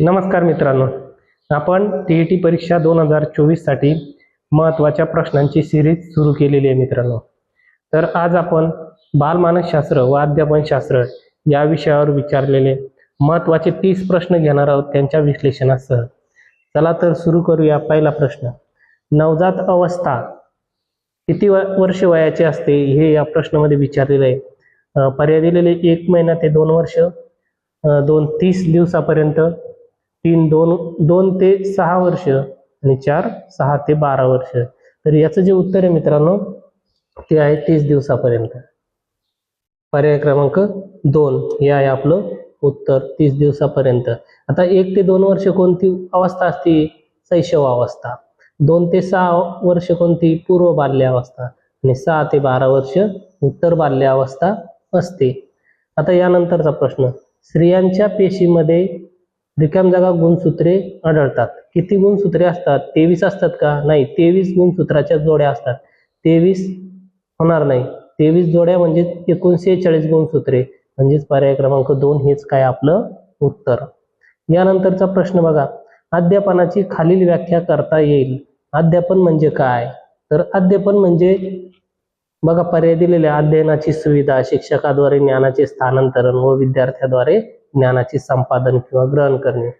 नमस्कार मित्रांनो. आपण टी ई टी परीक्षा दोन हजार चोवीससाठी महत्त्वाच्या प्रश्नांची सिरीज सुरू केलेली आहे मित्रांनो. तर आज आपण बालमानसशास्त्र व अध्यापनशास्त्र या विषयावर विचारलेले महत्त्वाचे तीस प्रश्न घेणार आहोत त्यांच्या विश्लेषणासह. चला तर सुरू करूया पहिला प्रश्न. नवजात अवस्था किती व वर्ष वयाचे असते हे या प्रश्नामध्ये विचारलेलं आहे. पर्याय दिलेले एक महिना ते दोन वर्ष दोन तीस दिवसापर्यंत तीन दोन दोन ते सहा वर्ष आणि चार सहा ते बारा वर्ष. तर याचं जे उत्तर आहे मित्रांनो ते आहे तीस दिवसापर्यंत. पर्याय क्रमांक दोन हे आहे आपलं उत्तर तीस दिवसापर्यंत. आता एक ते दोन वर्ष कोणती अवस्था असते? शैशव अवस्था. दोन ते सहा वर्ष कोणती? पूर्व बाल्य अवस्था. आणि सहा ते बारा वर्ष उत्तर बाल्य अवस्था असते. आता यानंतरचा प्रश्न. स्त्रियांच्या पेशीमध्ये रिकाम जागा गुणसूत्रे आढळतात. किती गुणसूत्रे असतात? तेवीस असतात का? नाही तेवीस गुणसूत्राच्या जोड्या असतात. तेवीस होणार नाही. तेवीस जोड्या म्हणजे एकूण चाळीस गुणसूत्रे. म्हणजेच पर्याय क्रमांक दोन हेच काय आपलं उत्तर. यानंतरचा प्रश्न बघा. अध्यापनाची खालील व्याख्या करता येईल. अध्यापन म्हणजे काय? तर अध्यापन म्हणजे बघा पर्याय दिलेल्या अध्ययनाची सुविधा शिक्षकाद्वारे ज्ञानाचे स्थानांतरण व विद्यार्थ्याद्वारे ज्ञानाचे संपादन किंवा ग्रहण करणे.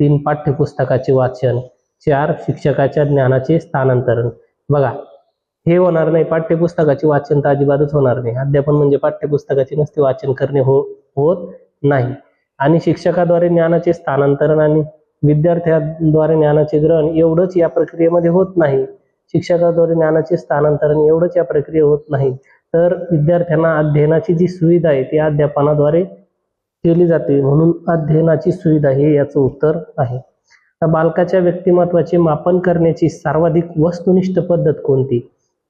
तीन पाठ्यपुस्तकाचे वाचन चार शिक्षकाच्या ज्ञानाचे स्थानांतरण. बघा हे होणार नाही पाठ्यपुस्तकाचे वाचन तर अजिबातच होणार नाही. अध्यापन म्हणजे पाठ्यपुस्तकाचे नसते वाचन करणे हो होत नाही. आणि शिक्षकाद्वारे ज्ञानाचे स्थानांतरण आणि विद्यार्थ्याद्वारे ज्ञानाचे ग्रहण एवढंच या प्रक्रियेमध्ये होत नाही. शिक्षकाद्वारे ज्ञानाचे स्थानांतरण एवढंच या प्रक्रिये होत नाही. तर विद्यार्थ्यांना अध्ययनाची जी सुविधा आहे ती अध्यापनाद्वारे केली जाते म्हणून अध्ययनाची सुविधा हे याचं उत्तर आहे. बालकाच्या व्यक्तिमत्वाचे मापन करण्याची सर्वाधिक वस्तुनिष्ठ पद्धत कोणती?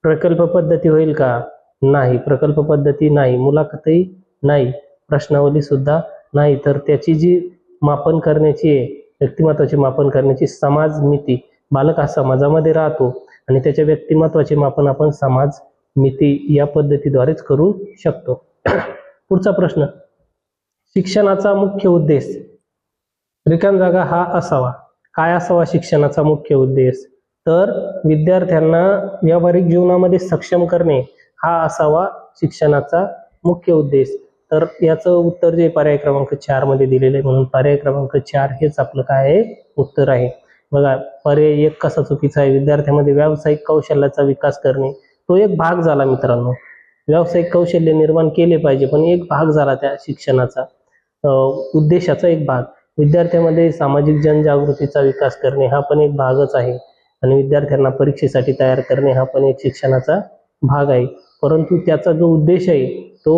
प्रकल्प पद्धती होईल का? नाही. प्रकल्प पद्धती नाही. मुलाखतही नाही. प्रश्नावली सुद्धा नाही. तर त्याची जी मापन करण्याची आहे व्यक्तिमत्वाचे मापन करण्याची समाज मिती. बालक हा समाजामध्ये राहतो आणि त्याच्या व्यक्तिमत्वाचे मापन आपण समाज मिती या पद्धतीद्वारेच करू शकतो. पुढचा प्रश्न. शिक्षणाचा मुख्य उद्देश. रिकाम जागा हा असावा. काय असावा शिक्षणाचा मुख्य उद्देश? तर विद्यार्थ्यांना व्यावहारिक जीवनामध्ये सक्षम करणे हा असावा शिक्षणाचा मुख्य उद्देश. तर याचं उत्तर जे पर्याय क्रमांक चारमध्ये दिलेलं आहे म्हणून पर्याय क्रमांक चार हेच आपलं काय आहे? उत्तर आहे. बघा पर्याय एक कसा चुकीचा आहे? विद्यार्थ्यांमध्ये व्यावसायिक कौशल्याचा विकास करणे. तो एक भाग झाला मित्रांनो. व्यावसायिक कौशल्य निर्माण केले पाहिजे पण एक भाग झाला त्या शिक्षणाचा. उद्देशाचा एक भाग. विद्यार्थ्यांमध्ये सामाजिक जनजागृतीचा विकास करणे हा पण एक भागच आहे. आणि विद्यार्थ्यांना परीक्षेसाठी तयार करणे हा पण एक शिक्षणाचा भाग आहे. परंतु त्याचा जो उद्देश आहे तो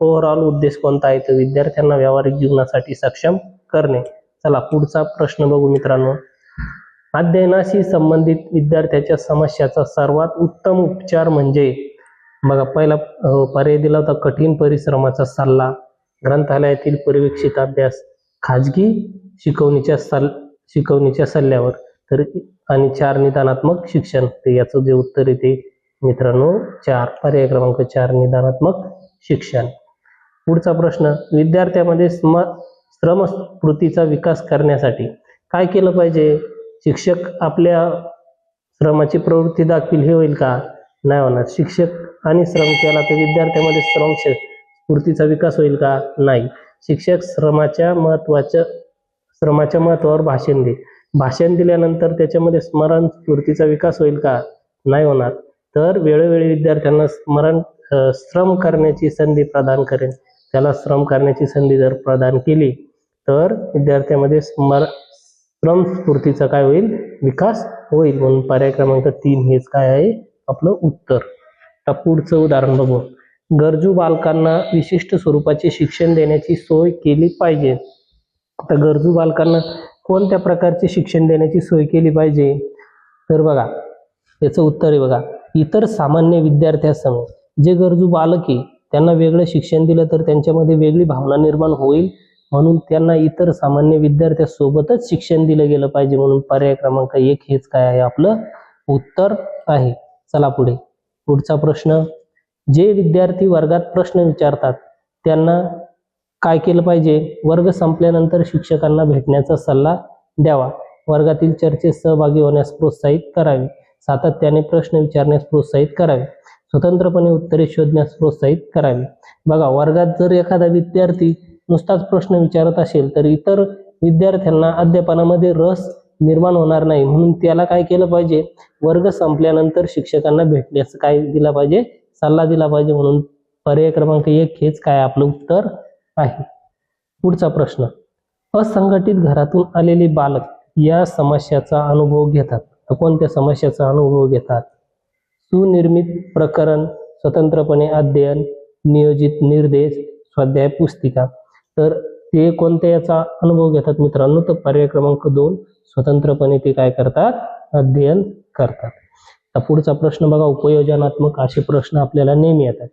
ओव्हरऑल उद्देश कोणता आहे? तर विद्यार्थ्यांना व्यावहारिक जीवनासाठी सक्षम करणे. चला पुढचा प्रश्न बघू मित्रांनो. अध्ययनाशी संबंधित विद्यार्थ्याच्या समस्याचा सर्वात उत्तम उपचार म्हणजे बघा पहिला पर्याय दिला होता कठीण परिश्रमाचा सल्ला. ग्रंथालयातील परिवेक्षित अभ्यास खाजगी शिकवणीच्या सल शिकवणीच्या सल्ल्यावर तर आणि चार निदानात्मक शिक्षण तर याचं जे उत्तर येते मित्रांनो चार पर्याय क्रमांक चार निदानात्मक शिक्षण. पुढचा प्रश्न विद्यार्थ्यामध्ये स्म श्रमस्फूर्तीचा विकास करण्यासाठी काय केलं पाहिजे? शिक्षक आपल्या श्रमाची प्रवृत्ती दाखवील हे होईल का? नाही होणार. शिक्षक आणि श्रम केला तर विद्यार्थ्यामध्ये श्रम स्फूर्तीचा विकास होईल का? नाही. शिक्षक श्रमाच्या महत्त्वाच्या श्रमाच्या महत्वावर भाषण देईल भाषण दिल्यानंतर त्याच्यामध्ये स्मरण स्फूर्तीचा विकास होईल का? नाही होणार. तर वेळोवेळी विद्यार्थ्यांना स्मरण श्रम करण्याची संधी प्रदान करेल त्याला श्रम करण्याची संधी जर प्रदान केली तर विद्यार्थ्यामध्ये स्मर श्रम स्फूर्तीचा काय होईल? विकास होईल. म्हणून पर्याय क्रमांक तीन हेच काय आहे? आपलं उत्तर. आता पुढचं उदाहरण बघू. गरजू बालकांना विशिष्ट स्वरूपाचे शिक्षण देण्याची सोय केली पाहिजे. तर गरजू बालकांना कोणत्या प्रकारचे शिक्षण देण्याची सोय केली पाहिजे? तर बघा याचं उत्तर आहे बघा. इतर सामान्य विद्यार्थ्यासमोर जे गरजू बालक आहे त्यांना वेगळं शिक्षण दिलं तर त्यांच्यामध्ये वेगळी भावना निर्माण होईल म्हणून त्यांना इतर सामान्य विद्यार्थ्यासोबतच शिक्षण दिलं गेलं पाहिजे म्हणून पर्याय क्रमांक एक हेच काय आहे? आपलं उत्तर आहे. चला पुढे. पुढचा प्रश्न. जे विद्यार्थी वर्गात प्रश्न विचारतात त्यांना काय केलं पाहिजे? वर्ग संपल्यानंतर शिक्षकांना भेटण्याचा सल्ला द्यावा. वर्गातील चर्चेत सहभागी होण्यास प्रोत्साहित करावे. सातत्याने प्रश्न विचारण्यास प्रोत्साहित करावे. स्वतंत्रपणे उत्तरे शोधण्यास प्रोत्साहित करावे. बघा वर्गात जर एखादा विद्यार्थी नुसताच प्रश्न विचारत असेल तर इतर विद्यार्थ्यांना अध्यापनामध्ये रस निर्माण होणार नाही. म्हणून त्याला काय केलं पाहिजे? वर्ग संपल्यानंतर शिक्षकांना भेटण्यास काय दिला पाहिजे? सल्ला दिला पाहिजे म्हणून पर्याय क्रमांक एक हेच काय आपलं उत्तर आहे. पुढचा प्रश्न. असंघटित घरातून आलेले बालक या समस्याचा अनुभव घेतात. तर कोणत्या समस्याचा अनुभव घेतात? सुनिर्मित प्रकरण स्वतंत्रपणे अध्ययन नियोजित निर्देश स्वाध्याय पुस्तिका. तर ते कोणत्या याचा अनुभव घेतात मित्रांनो? तर पर्याय क्रमांक दोन स्वतंत्रपणे ते काय करतात? अध्ययन करतात. आता पुढचा प्रश्न बघा उपयोजनात्मक असे प्रश्न आपल्याला नेहमी येतात.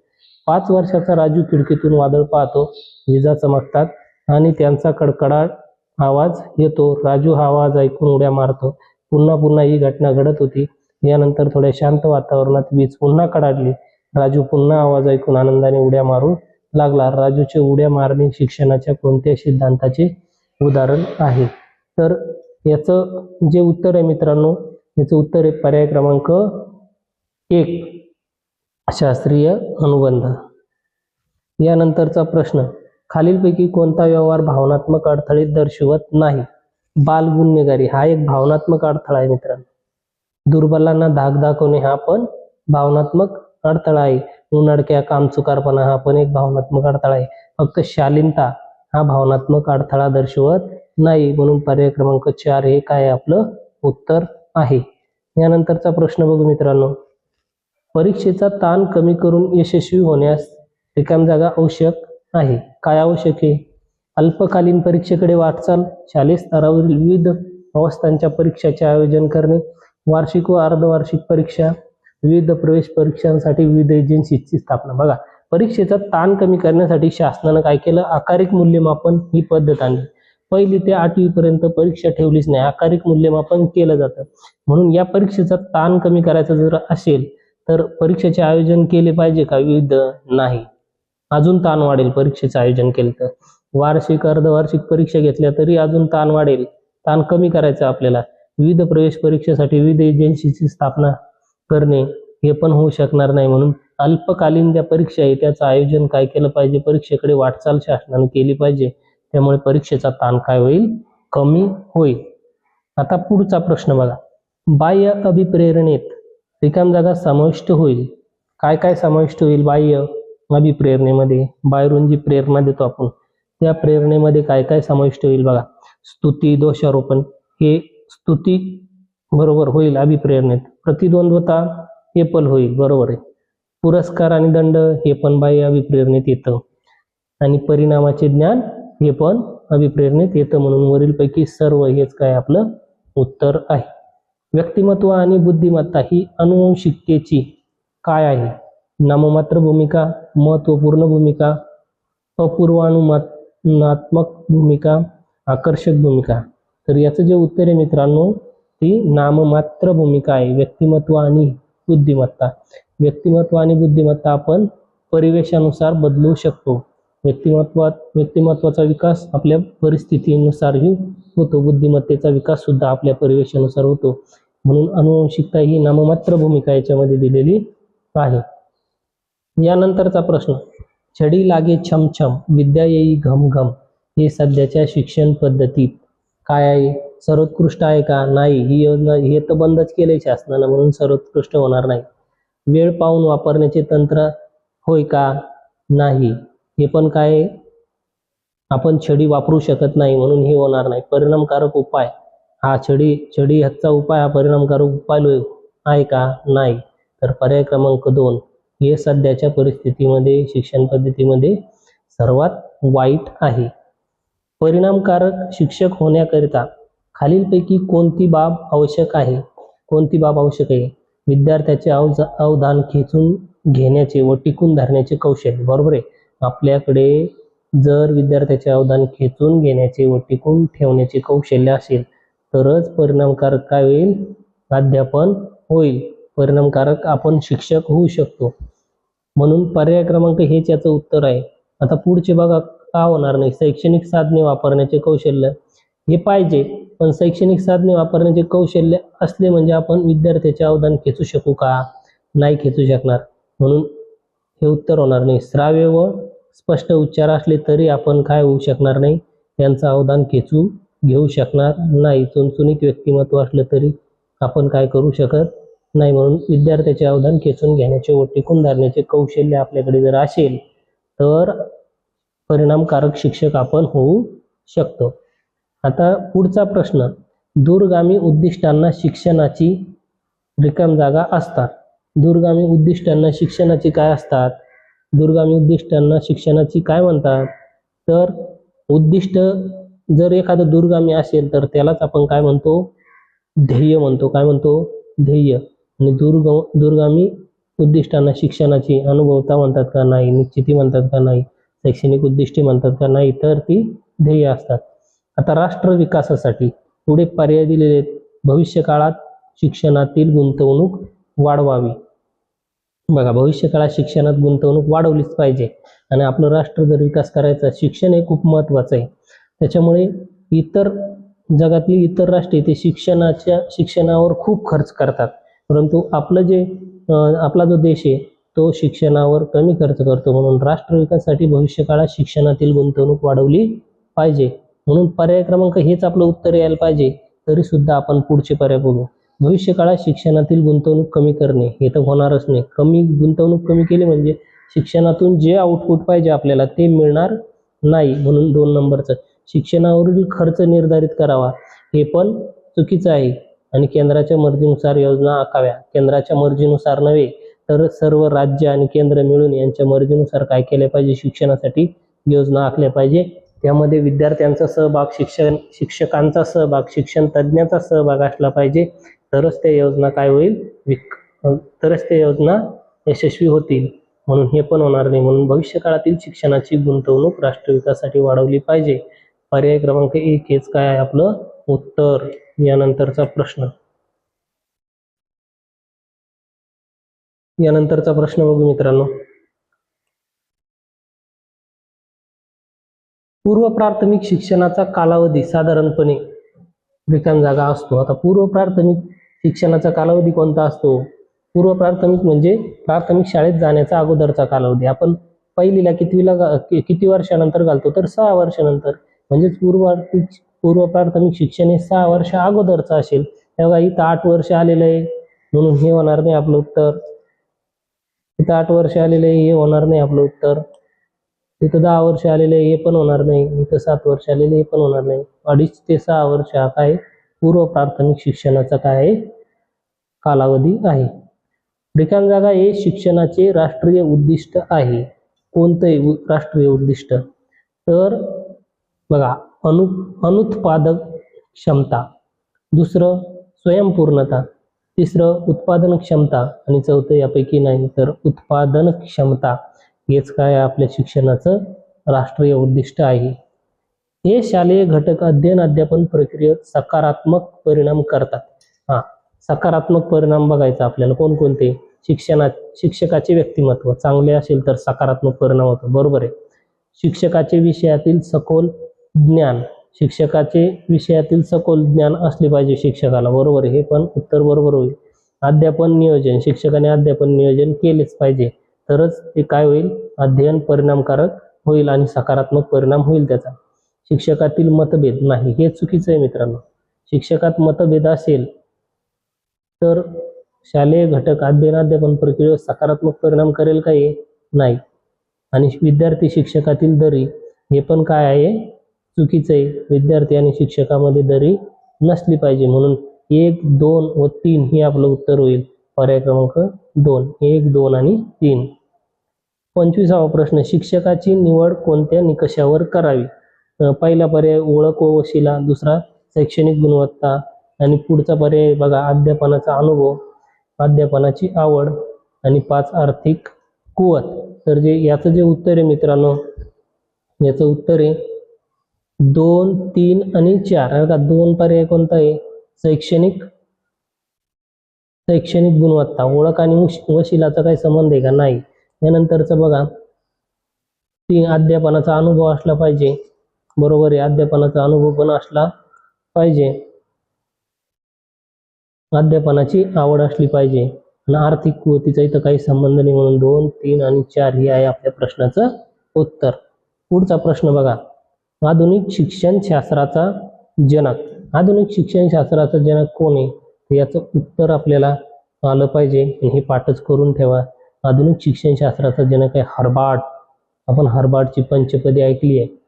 पाच वर्षाचा राजू खिडकीतून वादळ पाहतो विजा चमकतात आणि त्यांचा कडकडाट आवाज येतो. राजू हा आवाज ऐकून उड्या मारतो. पुन्हा पुन्हा ही घटना घडत होती. यानंतर थोड्या शांत वातावरणात वीज पुन्हा कडाडली. राजू पुन्हा आवाज ऐकून आनंदाने उड्या मारू लागला. राजूचे उड्या मारणे शिक्षणाच्या कोणत्या सिद्धांताचे उदाहरण आहे. तर याचं जे उत्तर आहे मित्रांनो याचं उत्तर आहे पर्याय क्रमांक एक शास्त्रीय अनुबंध. यानंतरचा प्रश्न खालीलपैकी कोणता व्यवहार भावनात्मक अडथळे दर्शवत नाही? बालगुन्हेगारी हा एक भावनात्मक अडथळा आहे मित्रांनो. दुर्बलांना धाक दाखवणे हा पण भावनात्मक अडथळा आहे. उन्हाडक्या कामचुकारपणा हा पण एक भावनात्मक अडथळा आहे. फक्त शालीनता हा भावनात्मक अडथळा दर्शवत नाही. म्हणून पर्याय क्रमांक चार हे काय आपलं? उत्तर आहे. यानंतरचा प्रश्न बघू मित्रांनो. परीक्षेचा ताण कमी करून यशस्वी होण्यास रिकाम जागा आवश्यक आहे. काय आवश्यक आहे? अल्पकालीन परीक्षेकडे वाटचाल शालेय स्तरावरील विविध अवस्थांच्या परीक्षाचे आयोजन करणे वार्षिक व अर्धवार्षिक परीक्षा विविध प्रवेश परीक्षांसाठी विविध एजन्सीची स्थापना. बघा परीक्षेचा ताण कमी करण्यासाठी शासनानं काय केलं? आकारिक मूल्यमापन ही पद्धत आणली. पहिली ते आठवी पर्यंत परीक्षा ठेवलीच नाही. आकारिक मूल्यमापन केलं जातं. म्हणून या परीक्षेचा ताण कमी करायचा जर असेल तर परीक्षेचे आयोजन केले पाहिजे का? विविध नाही. अजून ताण वाढेल परीक्षेचं आयोजन केलं तर. वार्षिक अर्धवार्षिक परीक्षा घेतल्या तरी अजून ताण वाढेल. ताण कमी करायचं आपल्याला. विविध प्रवेश परीक्षेसाठी विविध एजन्सीची स्थापना करणे हे पण होऊ शकणार नाही. म्हणून अल्पकालीन ज्या परीक्षा आहे त्याचं आयोजन काय केलं पाहिजे? परीक्षेकडे वाटचाल शासनाने केली पाहिजे. त्यामुळे परीक्षेचा ताण काय होईल? कमी होईल. आता पुढचा प्रश्न बघा. बाह्य अभिप्रेरणेत रिकाम जागा समाविष्ट होईल. काय काय समाविष्ट होईल बाह्य अभिप्रेरणेमध्ये? बाहेरून जी प्रेरणा देतो आपण त्या प्रेरणेमध्ये काय काय समाविष्ट होईल बघा. स्तुती दोषारोपण हे स्तुती बरोबर होईल अभिप्रेरणेत. प्रतिद्वंद्वता हे पण होईल बरोबर आहे. पुरस्कार आणि दंड हे पण बाह्य अभिप्रेरणेत येतं. आणि परिणामाचे ज्ञान हे पण अभिप्रेरणेत येतं म्हणून वरीलपैकी सर्व हेच काय आपलं उत्तर आहे. व्यक्तिमत्व आणि बुद्धिमत्ता ही अनुवंशिकतेची काय आहे? नाममात्र भूमिका महत्त्वपूर्ण भूमिका अपूर्वानुमानात्मक भूमिका आकर्षक भूमिका? तर याचं जे उत्तर आहे मित्रांनो ती नाममात्र भूमिका आहे व्यक्तिमत्व आणि बुद्धिमत्ता. व्यक्तिमत्व आणि बुद्धिमत्ता आपण परिवेशानुसार बदलू शकतो. व्यक्तिमत्वात व्यक्तिमत्वाचा विकास आपल्या परिस्थितीनुसारही होतो. बुद्धिमत्तेचा विकास सुद्धा आपल्या परिवेशानुसार होतो. म्हणून अनुवंशिकता ही नाममात्र भूमिका याच्यामध्ये दिलेली आहे. यानंतरचा प्रश्न. छडी लागे छमछम विद्या येई घम घम. हे सध्याच्या शिक्षण पद्धतीत काय आहे? सर्वोत्कृष्ट आहे का? नाही. ही योजना हे तर बंदच केलंय शासनानं म्हणून सर्वोत्कृष्ट होणार नाही. वेळ पाहून वापरण्याचे तंत्र होय का? नाही. हे पण काय आपण छडी वापरू शकत नाही म्हणून हे होणार नाही. परिणामकारक उपाय. हा छडी छडी ह्याचा उपाय हा परिणामकारक उपाय आहे का? नाही. तर पर्याय क्रमांक दोन. हे सध्याच्या परिस्थितीमध्ये शिक्षण पद्धतीमध्ये सर्वात वाईट आहे. परिणामकारक शिक्षक होण्याकरिता खालीलपैकी कोणती बाब आवश्यक आहे? कोणती बाब आवश्यक आहे? विद्यार्थ्याचे अवजा अवधान खेचून घेण्याचे व टिकून धरण्याचे कौशल्य. बरोबर आहे? आपल्याकडे जर विद्यार्थ्याचे अवधान खेचून घेण्याचे व टिकून ठेवण्याचे कौशल्य असेल तरच परिणामकारक काय होईल? अध्यापन होईल. परिणामकारक आपण शिक्षक होऊ शकतो. म्हणून पर्याय क्रमांक हेच याचं उत्तर आहे. आता पुढचे बघा का होणार नाही. शैक्षणिक साधने वापरण्याचे कौशल्य हे पाहिजे. पण शैक्षणिक साधने वापरण्याचे कौशल्य असले म्हणजे आपण विद्यार्थ्याचे अवदान खेचू शकू का? नाही खेचू शकणार. म्हणून हे उत्तर होणार नाही. श्राव्य व स्पष्ट उच्चार असले तरी आपण काय होऊ शकणार नाही? त्यांचं अवदान खेचू घेऊ शकणार नाही. चुणचुणीत व्यक्तिमत्व असलं तरी आपण काय करू शकत नाही म्हणून विद्यार्थ्याचे अवधान खेचून घेण्याचे व टिकून धरण्याचे कौशल्य आपल्याकडे जर असेल तर परिणामकारक शिक्षक आपण होऊ शकतो. आता पुढचा प्रश्न. दूरगामी उद्दिष्टांना शिक्षणाची रिकाम जागा असतात. दूरगामी उद्दिष्टांना शिक्षणाची काय असतात? दूरगामी उद्दिष्टांना शिक्षणाची काय म्हणतात? तर उद्दिष्ट जर एखादं दूरगामी असेल तर त्यालाच आपण काय म्हणतो? ध्येय म्हणतो. काय म्हणतो? ध्येय. आणि दूरग दूरगामी उद्दिष्टांना शिक्षणाची अनुभवता म्हणतात का नाही? निश्चिती म्हणतात का नाही? शैक्षणिक उद्दिष्टे म्हणतात का नाही? तर ती ध्येय असतात. आता राष्ट्र विकासासाठी पुढे पर्याय दिलेले आहेत. भविष्य काळात शिक्षणातील गुंतवणूक वाढवावी. बघा भविष्यकाळात शिक्षणात गुंतवणूक वाढवलीच पाहिजे आणि आपलं राष्ट्र जर विकास करायचा शिक्षण हे खूप महत्वाचं आहे. त्याच्यामुळे इतर जगातली इतर राष्ट्रे ते शिक्षणाच्या शिक्षणावर खूप खर्च करतात. परंतु आपलं जे आपला जो देश आहे तो शिक्षणावर कमी खर्च करतो. म्हणून राष्ट्र विकासासाठी भविष्य काळात शिक्षणातील गुंतवणूक वाढवली पाहिजे. म्हणून पर्याय क्रमांक हेच आपलं उत्तर यायला पाहिजे तरी सुद्धा आपण पुढचे पर्याय बघू. भविष्य काळात शिक्षणातील गुंतवणूक कमी करणे हे तर होणारच नाही. कमी गुंतवणूक कमी केली म्हणजे शिक्षणातून जे आउटपुट पाहिजे आपल्याला ते मिळणार नाही म्हणून दोन नंबरचं. शिक्षणावरील खर्च निर्धारित करावा हे पण चुकीचं आहे. आणि केंद्राच्या मर्जीनुसार योजना आखाव्या. केंद्राच्या मर्जीनुसार नव्हे तर सर्व राज्य आणि केंद्र मिळून यांच्या मर्जीनुसार काय केले पाहिजे? शिक्षणासाठी योजना आखल्या पाहिजे. त्यामध्ये विद्यार्थ्यांचा सहभाग शिक्षण शिक्षकांचा सहभाग शिक्षण तज्ज्ञाचा सहभाग असला पाहिजे. तरच त्या योजना काय होईल? विक तरच त्या योजना यशस्वी होतील. म्हणून हे पण होणार नाही. म्हणून भविष्य काळातील शिक्षणाची गुंतवणूक राष्ट्रविकासाठी वाढवली पाहिजे. पर्याय क्रमांक एक हेच काय आहे आपलं? उत्तर. यानंतरचा प्रश्न. यानंतरचा प्रश्न बघू मित्रांनो. पूर्व प्राथमिक शिक्षणाचा कालावधी साधारणपणे रिकाम जागा असतो. आता पूर्व प्राथमिक शिक्षणाचा कालावधी कोणता असतो? पूर्व प्राथमिक म्हणजे प्राथमिक शाळेत जाण्याचा अगोदरचा कालावधी. आपण पहिलीला कितवीला किती वर्षानंतर घालतो? तर सहा वर्षानंतर. म्हणजेच पूर्व पूर्व प्राथमिक शिक्षण हे सहा वर्ष अगोदरचं असेल. तेव्हा इथं आठ वर्ष आलेलं आहे. म्हणून हे होणार नाही आपलं उत्तर. इथं आठ वर्ष आलेलं आहे हे होणार नाही आपलं उत्तर. इथं दहा वर्ष आलेले आहे, हे पण होणार नाही. इथं सात वर्ष आलेले हे पण होणार नाही. अडीच ते सहा वर्ष हा काय पूर्व प्राथमिक शिक्षणाचा काय कालावधी आहे. रिकाम जागा हे शिक्षणाचे राष्ट्रीय उद्दिष्ट आहे. कोणतंही उ- राष्ट्रीय उद्दिष्ट. तर बघा अनु अनुत्पादक क्षमता. दुसरं स्वयंपूर्णता. तिसरं उत्पादन क्षमता. आणि चौथं यापैकी नाही तर उत्पादन क्षमता. हेच काय आपल्या शिक्षणाचं राष्ट्रीय उद्दिष्ट आहे. हे शालेय घटक अध्ययन अध्यापन प्रक्रियेत सकारात्मक परिणाम करतात. हा सकारात्मक परिणाम बघायचा आपल्याला. कोणकोणते? शिक्षणात शिक्षकाचे व्यक्तिमत्व. चांगले असेल तर सकारात्मक परिणाम होतो. बरोबर आहे. शिक्षकाचे विषयातील सखोल ज्ञान शिक्षकाचे विषयातील सखोल ज्ञान असले पाहिजे शिक्षकाला. बरोबर आहे. हे पण उत्तर बरोबर होईल. अध्यापन नियोजन. शिक्षकाने अध्यापन नियोजन केलेच पाहिजे. तरच ते काय होईल? अध्ययन परिणामकारक होईल आणि सकारात्मक परिणाम होईल त्याचा. शिक्षकातील मतभेद नाही. हे चुकीचं आहे मित्रांनो. शिक्षकात मतभेद असेल तर शालेय घटक अध्ययनाध्यापन प्रक्रियेवर सकारात्मक परिणाम करेल का हे नाही. आणि विद्यार्थी शिक्षकातील दरी हे पण काय आहे? चुकीचं आहे. विद्यार्थी आणि शिक्षकामध्ये दरी नसली पाहिजे म्हणून एक दोन व तीन हे आपलं उत्तर होईल. पर्याय क्रमांक दोन. एक दोन आणि तीन. पंचवीसावा प्रश्न. शिक्षकाची निवड कोणत्या निकषावर करावी? पहिला पर्याय ओळख व वशिला दुसरा शैक्षणिक गुणवत्ता आणि पुढचा पर्याय बघा अध्यापनाचा अनुभव अध्यापनाची आवड आणि पाच आर्थिक कुवत. तर जे याचं जे उत्तर आहे मित्रांनो याचं उत्तर आहे दोन तीन आणि चार. का दोन पर्याय कोणता आहे? शैक्षणिक शैक्षणिक गुणवत्ता. ओळख आणि वशिलाचा काही संबंध आहे का? नाही. यानंतरचं बघा तीन अध्यापनाचा अनुभव असला पाहिजे. बरोबर आहे. अध्यापनाचा अनुभव पण असला पाहिजे. अध्यापनाची आवड असली पाहिजे. आणि आर्थिक कुवतीचा इथं काही संबंध नाही म्हणून दोन तीन आणि चार ही आहे आपल्या प्रश्नाचं उत्तर. पुढचा प्रश्न बघा. आधुनिक शिक्षण शास्त्राचा जनक. आधुनिक शिक्षण शास्त्राचा जनक कोण आहे? याचं उत्तर आपल्याला आलं पाहिजे. हे पाठच करून ठेवा. आधुनिक शिक्षण शास्त्राचा जनक आहे हर्बार्ट. आपण हर्बार्टची पंचपदी ऐकली आहे.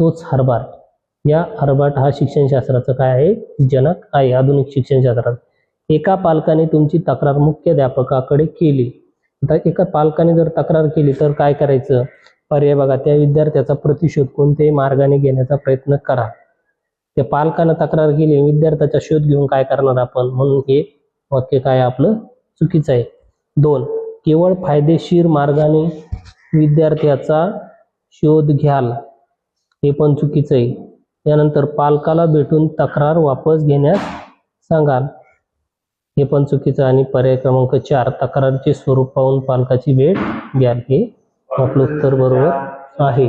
तोच हर्बार्ट या हर्बार्ट हा शिक्षणशास्त्राचा काय आहे? जनक आहे आधुनिक शिक्षणशास्त्रात. एका पालकाने तुमची तक्रार मुख्याध्यापकाकडे केली. आता एका पालकाने जर तक्रार केली तर काय करायचं? पर्याय बघा त्या विद्यार्थ्याचा प्रतिशोध कोणत्याही मार्गाने घेण्याचा प्रयत्न करा. त्या पालकानं तक्रार केली विद्यार्थ्याचा शोध घेऊन काय करणार आपण? म्हणून हे वाक्य काय आपलं? चुकीचं आहे. दोन केवळ फायदेशीर मार्गाने विद्यार्थ्याचा शोध घ्याल. हे पण चुकीचं आहे. त्यानंतर पालकाला भेटून तक्रार वापस घेण्यास सांगाल. हे पण चुकीचं आणि पर्याय क्रमांक चार तक्रारचे स्वरूप पाहून पालकाची भेट घ्याल. हे आपलं उत्तर बरोबर आहे.